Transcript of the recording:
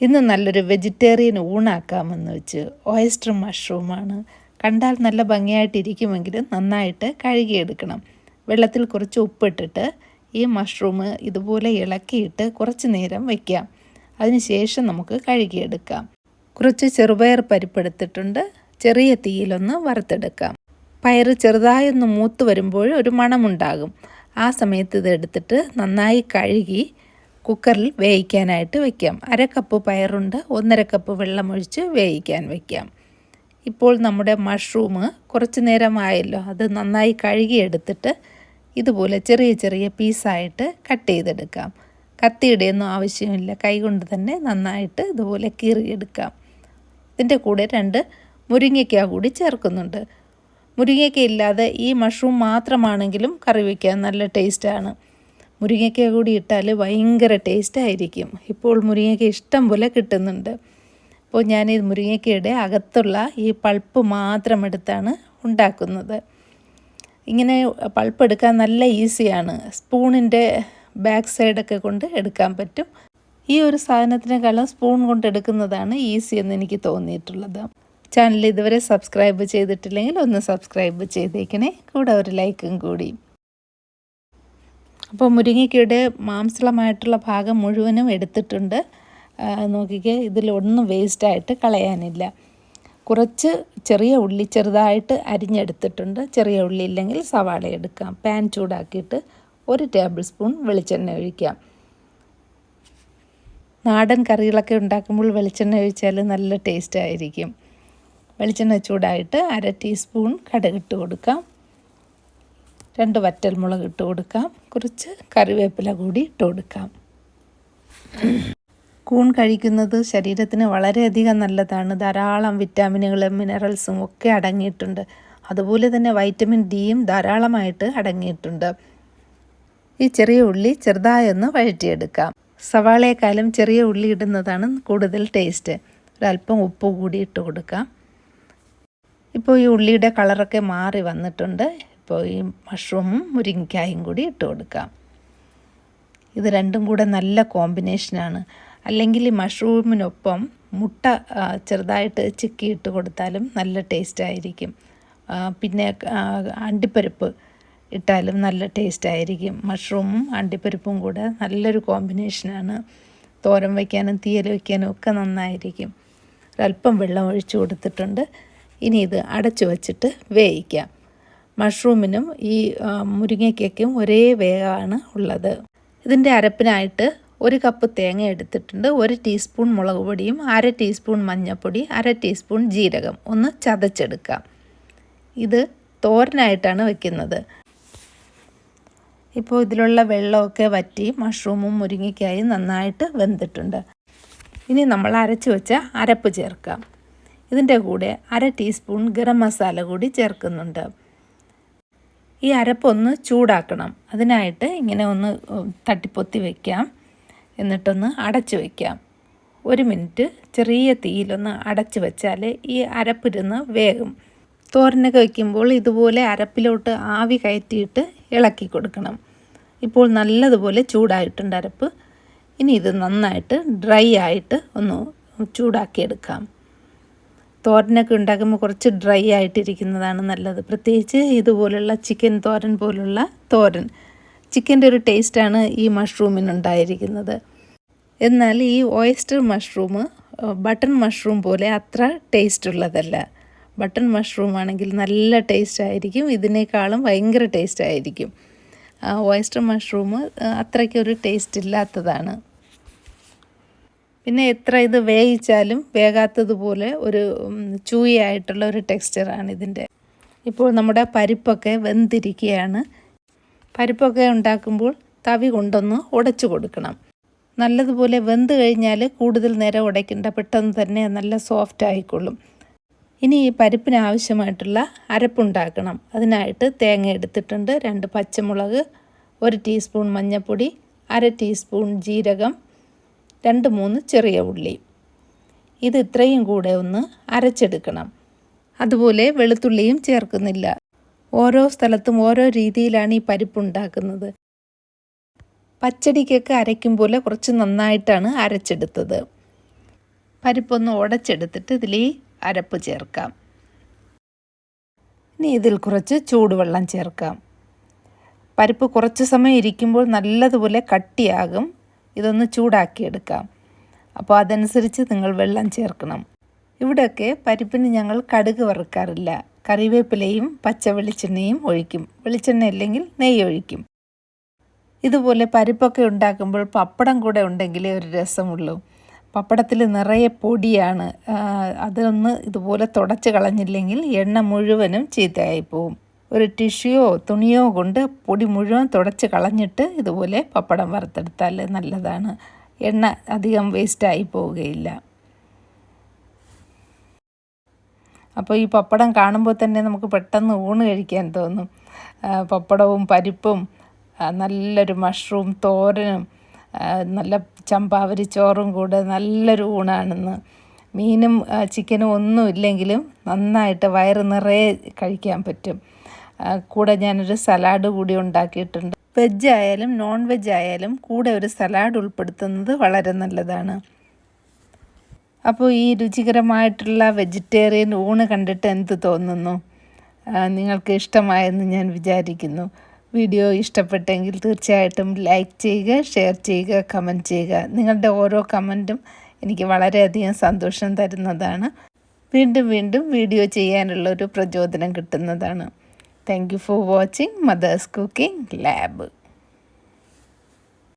ഇന്ന് നല്ലൊരു വെജിറ്റേറിയൻ ഊണാക്കാമെന്ന് വെച്ച് ഓയസ്റ്റർ മഷ്റൂമാണ് കണ്ടാൽ നല്ല ഭംഗിയായിട്ടിരിക്കുമെങ്കിലും നന്നായിട്ട് കഴുകിയെടുക്കണം. വെള്ളത്തിൽ കുറച്ച് ഉപ്പിട്ടിട്ട് ഈ മഷ്റൂം ഇതുപോലെ ഇളക്കിയിട്ട് കുറച്ച് നേരം വയ്ക്കാം അതിനുശേഷം നമുക്ക് കഴുകിയെടുക്കാം. കുറച്ച് ചെറുപയർ പരിപ്പെടുത്തിട്ടുണ്ട്. ചെറിയ തീയിലൊന്ന് വറുത്തെടുക്കാം. പയർ ചെറുതായൊന്ന് മൂത്ത് വരുമ്പോൾ ഒരു മണമുണ്ടാകും. ആ സമയത്ത് ഇത് എടുത്തിട്ട് നന്നായി കഴുകി കുക്കറിൽ വേവിക്കാനായിട്ട് വയ്ക്കാം അര കപ്പ് പയറുണ്ട് ഒന്നര കപ്പ് വെള്ളമൊഴിച്ച് വേവിക്കാൻ വയ്ക്കാം ഇപ്പോൾ നമ്മുടെ മഷ്റൂം കുറച്ച് നേരമായല്ലോ അത് നന്നായി കഴുകിയെടുത്തിട്ട് ഇതുപോലെ ചെറിയ ചെറിയ പീസായിട്ട് കട്ട് ചെയ്തെടുക്കാം. കത്തിയിടയൊന്നും ആവശ്യമില്ല കൈകൊണ്ട് തന്നെ നന്നായിട്ട് ഇതുപോലെ കീറിയെടുക്കാം. ഇതിന്റെ കൂടെ രണ്ട് മുരിങ്ങയ്ക്ക കൂടി ചേർക്കുന്നുണ്ട്. മുരിങ്ങയ്ക്ക ഇല്ലാതെ ഈ മഷ്റൂം മാത്രമാണെങ്കിലും കറി വയ്ക്കാൻ നല്ല ടേസ്റ്റാണ് മുരിങ്ങയ്ക്ക കൂടി ഇട്ടാൽ ഭയങ്കര ടേസ്റ്റായിരിക്കും ഇപ്പോൾ മുരിങ്ങയ്ക്ക ഇഷ്ടം പോലെ കിട്ടുന്നുണ്ട്. അപ്പോൾ ഞാൻ ഈ മുരിങ്ങയ്ക്കയുടെ അകത്തുള്ള ഈ പൾപ്പ് മാത്രം എടുത്താണ് ഉണ്ടാക്കുന്നത്. ഇങ്ങനെ പൾപ്പ് എടുക്കാൻ നല്ല ഈസിയാണ്. സ്പൂണിന്റെ ബാക്ക് സൈഡൊക്കെ കൊണ്ട് എടുക്കാൻ പറ്റും. ഈ ഒരു സാധനത്തിനേക്കാളും സ്പൂൺ കൊണ്ട് എടുക്കുന്നതാണ് ഈസി എന്ന് എനിക്ക് തോന്നിയിട്ടുള്ളത്. ചാനൽ ഇതുവരെ സബ്സ്ക്രൈബ് ചെയ്തിട്ടില്ലെങ്കിൽ ഒന്ന് സബ്സ്ക്രൈബ് ചെയ്തേക്കണേ. കൂടെ ഒരു ലൈക്കും കൂടി. അപ്പോൾ മുരിങ്ങയ്ക്കയുടെ മാംസളമായിട്ടുള്ള ഭാഗം മുഴുവനും എടുത്തിട്ടുണ്ട്. നോക്കിക്കേ ഇതിലൊന്നും വേസ്റ്റായിട്ട് കളയാനില്ല. കുറച്ച് ചെറിയ ഉള്ളി ചെറുതായിട്ട് അരിഞ്ഞെടുത്തിട്ടുണ്ട്. ചെറിയ ഉള്ളി ഇല്ലെങ്കിൽ സവാള എടുക്കാം. പാൻ ചൂടാക്കിയിട്ട് ഒരു ടേബിൾ സ്പൂൺ വെളിച്ചെണ്ണ ഒഴിക്കാം. നാടൻ കറികളൊക്കെ ഉണ്ടാക്കുമ്പോൾ വെളിച്ചെണ്ണ ഒഴിച്ചാൽ നല്ല ടേസ്റ്റ് ആയിരിക്കും. വെളിച്ചെണ്ണ ചൂടായിട്ട് അര ടീസ്പൂൺ കടുകിട്ട് കൊടുക്കാം. രണ്ട് വറ്റൽമുളക് ഇട്ട് കൊടുക്കാം. കുറച്ച് കറിവേപ്പില കൂടി ഇട്ട് കൊടുക്കാം. കൂൺ കഴിക്കുന്നത് ശരീരത്തിന് വളരെയധികം നല്ലതാണ്. ധാരാളം വിറ്റാമിനുകളും മിനറൽസും ഒക്കെ അടങ്ങിയിട്ടുണ്ട്. അതുപോലെ തന്നെ വൈറ്റമിൻ ഡിയും ധാരാളമായിട്ട് അടങ്ങിയിട്ടുണ്ട്. ഈ ചെറിയ ഉള്ളി ചെറുതായൊന്ന് വഴറ്റിയെടുക്കാം. സവാളയെക്കാളും ചെറിയ ഉള്ളി ഇടുന്നതാണ് കൂടുതൽ ടേസ്റ്റ്. ഒരല്പം ഉപ്പ് കൂടി ഇട്ട് കൊടുക്കാം. ഇപ്പോൾ ഈ ഉള്ളിയുടെ കളറൊക്കെ മാറി വന്നിട്ടുണ്ട്. ഇപ്പോൾ ഈ മഷ്റൂമും മുരിങ്ങക്കായും കൂടി ഇട്ട് കൊടുക്കാം. ഇത് രണ്ടും കൂടെ നല്ല കോമ്പിനേഷനാണ് അല്ലെങ്കിൽ ഈ മഷ്റൂമിനൊപ്പം മുട്ട ചെറുതായിട്ട് ചിക്കി ഇട്ട് കൊടുത്താലും നല്ല ടേസ്റ്റ് ആയിരിക്കും. പിന്നെ അണ്ടിപ്പരിപ്പ് ഇട്ടാലും നല്ല ടേസ്റ്റ് ആയിരിക്കും. മഷ്റൂമും അണ്ടിപ്പരിപ്പും കൂടെ നല്ലൊരു കോമ്പിനേഷനാണ് തോരൻ വയ്ക്കാനും തീയൽ വയ്ക്കാനും ഒക്കെ നന്നായിരിക്കും. ഒരല്പം വെള്ളം ഒഴിച്ചു കൊടുത്തിട്ടുണ്ട്. ഇനി ഇത് അടച്ചു വച്ചിട്ട് വേവിക്കാം. മഷ്റൂമിനും ഈ മുരിങ്ങയ്ക്കും ഒരേ വേഗമാണ് ഉള്ളത്. ഇതിന്റെ അരപ്പിനായിട്ട് ഒരു കപ്പ് തേങ്ങ എടുത്തിട്ടുണ്ട്. ഒരു ടീസ്പൂൺ മുളക് പൊടിയും അര ടീസ്പൂൺ മഞ്ഞൾപ്പൊടി അര ടീസ്പൂൺ ജീരകം. ഒന്ന് ചതച്ചെടുക്കാം. ഇത് തോരനായിട്ടാണ് വെക്കുന്നത്. ഇപ്പോൾ ഇതിലുള്ള വെള്ളമൊക്കെ വറ്റി മഷ്റൂമും മുരിങ്ങയ്ക്കായും നന്നായിട്ട് വെന്തിട്ടുണ്ട്. ഇനി നമ്മൾ അരച്ചു വെച്ച അരപ്പ് ചേർക്കാം. ഇതിന്റെ കൂടെ അര ടീസ്പൂൺ ഗരം മസാല കൂടി ചേർക്കുന്നുണ്ട്. ഈ അരപ്പൊന്ന് ചൂടാക്കണം. അതിനായിട്ട് ഇങ്ങനെ ഒന്ന് തട്ടിപ്പൊത്തി വയ്ക്കാം എന്നിട്ടൊന്ന് അടച്ച് വയ്ക്കാം ഒരു മിനിറ്റ് ചെറിയ തീയിലൊന്ന് അടച്ച് വെച്ചാൽ ഈ അരപ്പിരുന്ന് വേഗം തോരനൊക്കെ വയ്ക്കുമ്പോൾ ഇതുപോലെ അരപ്പിലോട്ട് ആവി കയറ്റിയിട്ട് ഇളക്കി കൊടുക്കണം. ഇപ്പോൾ നല്ലതുപോലെ ചൂടായിട്ടുണ്ട് അരപ്പ്. ഇനി ഇത് നന്നായിട്ട് ഡ്രൈ ആയിട്ട് ഒന്ന് ചൂടാക്കിയെടുക്കാം. തോരനൊക്കെ ഉണ്ടാക്കുമ്പോൾ കുറച്ച് ഡ്രൈ ആയിട്ടിരിക്കുന്നതാണ് നല്ലത്. പ്രത്യേകിച്ച് ഇതുപോലുള്ള ചിക്കൻ തോരൻ പോലുള്ള തോരൻ. ചിക്കന്റെ ഒരു ടേസ്റ്റാണ് ഈ മഷ്റൂമിനുണ്ടായിരിക്കുന്നത്. എന്നാൽ ഈ ഓയിസ്റ്റർ മഷ്റൂം ബട്ടൺ മഷ്റൂം പോലെ അത്ര ടേസ്റ്റ് ഉള്ളതല്ല ബട്ടൺ മഷ്റൂം ആണെങ്കിൽ നല്ല ടേസ്റ്റ് ആയിരിക്കും ഇതിനേക്കാളും ഭയങ്കര ടേസ്റ്റ് ആയിരിക്കും ഓയിസ്റ്റർ മഷ്റൂം അത്രയ്ക്കൊരു ടേസ്റ്റ് ഇല്ലാത്തതാണ് പിന്നെ എത്ര ഇത് വേവിച്ചാലും വേകാത്തതുപോലെ ഒരു ചൂയായിട്ടുള്ള ഒരു ടെക്സ്ചറാണ് ഇതിന്റെ. ഇപ്പോൾ നമ്മുടെ പരിപ്പൊക്കെ വെന്തിരിക്കുകയാണ്. പരിപ്പൊക്കെ ഉണ്ടാക്കുമ്പോൾ തവി കൊണ്ടൊന്ന് ഉടച്ചു കൊടുക്കണം. നല്ലതുപോലെ വെന്ത് കഴിഞ്ഞാൽ കൂടുതൽ നേരം ഉടയ്ക്കേണ്ട പെട്ടെന്ന് തന്നെ നല്ല സോഫ്റ്റ് ആയിക്കൊള്ളും. ഇനി ഈ പരിപ്പിന് ആവശ്യമായിട്ടുള്ള അരപ്പുണ്ടാക്കണം. അതിനായിട്ട് തേങ്ങ എടുത്തിട്ടുണ്ട്. രണ്ട് പച്ചമുളക് ഒരു ടീസ്പൂൺ മഞ്ഞൾപ്പൊടി അര ടീസ്പൂൺ ജീരകം രണ്ട് മൂന്ന് ചെറിയ ഉള്ളി. ഇത് ഇത്രയും കൂടെ ഒന്ന് അരച്ചെടുക്കണം. അതുപോലെ വെളുത്തുള്ളിയും ചേർക്കുന്നില്ല. ഓരോ സ്ഥലത്തും ഓരോ രീതിയിലാണ് ഈ പരിപ്പ് ഉണ്ടാക്കുന്നത്. പച്ചടിക്കൊക്കെ അരയ്ക്കും പോലെ കുറച്ച് നന്നായിട്ടാണ് അരച്ചെടുത്തത്. പരിപ്പൊന്ന് ഉടച്ചെടുത്തിട്ട് ഇതിൽ ഈ അരപ്പ് ചേർക്കാം. ഇനി ഇതിൽ കുറച്ച് ചൂടുവെള്ളം ചേർക്കാം. പരിപ്പ് കുറച്ച് സമയം ഇരിക്കുമ്പോൾ നല്ലതുപോലെ കട്ടിയാകും. ഇതൊന്ന് ചൂടാക്കിയെടുക്കാം. അപ്പോൾ അതനുസരിച്ച് നിങ്ങൾ വെള്ളം ചേർക്കണം. ഇവിടെയൊക്കെ പരിപ്പിന് ഞങ്ങൾ കടുക് വറുക്കാറില്ല. കറിവേപ്പിലയും പച്ച വെളിച്ചെണ്ണയും ഒഴിക്കും. വെളിച്ചെണ്ണ ഇല്ലെങ്കിൽ നെയ്യ് ഒഴിക്കും. ഇതുപോലെ പരിപ്പൊക്കെ ഉണ്ടാക്കുമ്പോൾ പപ്പടം കൂടെ ഉണ്ടെങ്കിലേ ഒരു രസമുള്ളൂ. പപ്പടത്തിൽ നിറയെ പൊടിയാണ്. അതൊന്ന് ഇതുപോലെ തുടച്ച് കളഞ്ഞില്ലെങ്കിൽ എണ്ണ മുഴുവനും ചീത്തയായി പോവും ഒരു ടിഷ്യൂയോ തുണിയോ കൊണ്ട് പൊടി മുഴുവൻ തുടച്ച് കളഞ്ഞിട്ട് ഇതുപോലെ പപ്പടം വറുത്തെടുത്താൽ നല്ലതാണ്. എണ്ണ അധികം വേസ്റ്റായി പോവുകയില്ല. അപ്പോൾ ഈ പപ്പടം കാണുമ്പോൾ തന്നെ നമുക്ക് പെട്ടെന്ന് ഊണ് കഴിക്കാൻ തോന്നും. പപ്പടവും പരിപ്പും നല്ലൊരു മഷ്റൂം തോരനും നല്ല ചമ്പാവരി ചോറും കൂടെ നല്ലൊരു ഊണാണെന്ന്. മീനും ചിക്കനും ഒന്നും ഇല്ലെങ്കിലും നന്നായിട്ട് വയറ് നിറയെ കഴിക്കാൻ പറ്റും. കൂടെ ഞാനൊരു സലാഡ് കൂടി ഉണ്ടാക്കിയിട്ടുണ്ട്. വെജ് ആയാലും നോൺ വെജ് ആയാലും കൂടെ ഒരു സലാഡ് ഉൾപ്പെടുത്തുന്നത് വളരെ നല്ലതാണ്. അപ്പോൾ ഈ രുചികരമായിട്ടുള്ള വെജിറ്റേറിയൻ ഊണ് കണ്ടിട്ട് എന്ത് തോന്നുന്നു? നിങ്ങൾക്ക് ഇഷ്ടമായെന്ന് ഞാൻ വിചാരിക്കുന്നു. വീഡിയോ ഇഷ്ടപ്പെട്ടെങ്കിൽ തീർച്ചയായിട്ടും ലൈക്ക് ചെയ്യുക ഷെയർ ചെയ്യുക കമന്റ് ചെയ്യുക. നിങ്ങളുടെ ഓരോ കമന്റും എനിക്ക് വളരെയധികം സന്തോഷം തരുന്നതാണ്. വീണ്ടും വീണ്ടും വീഡിയോ ചെയ്യാനുള്ള ഒരു പ്രചോദനം കിട്ടുന്നതാണ്. Thank you for watching Mother's Cooking Lab.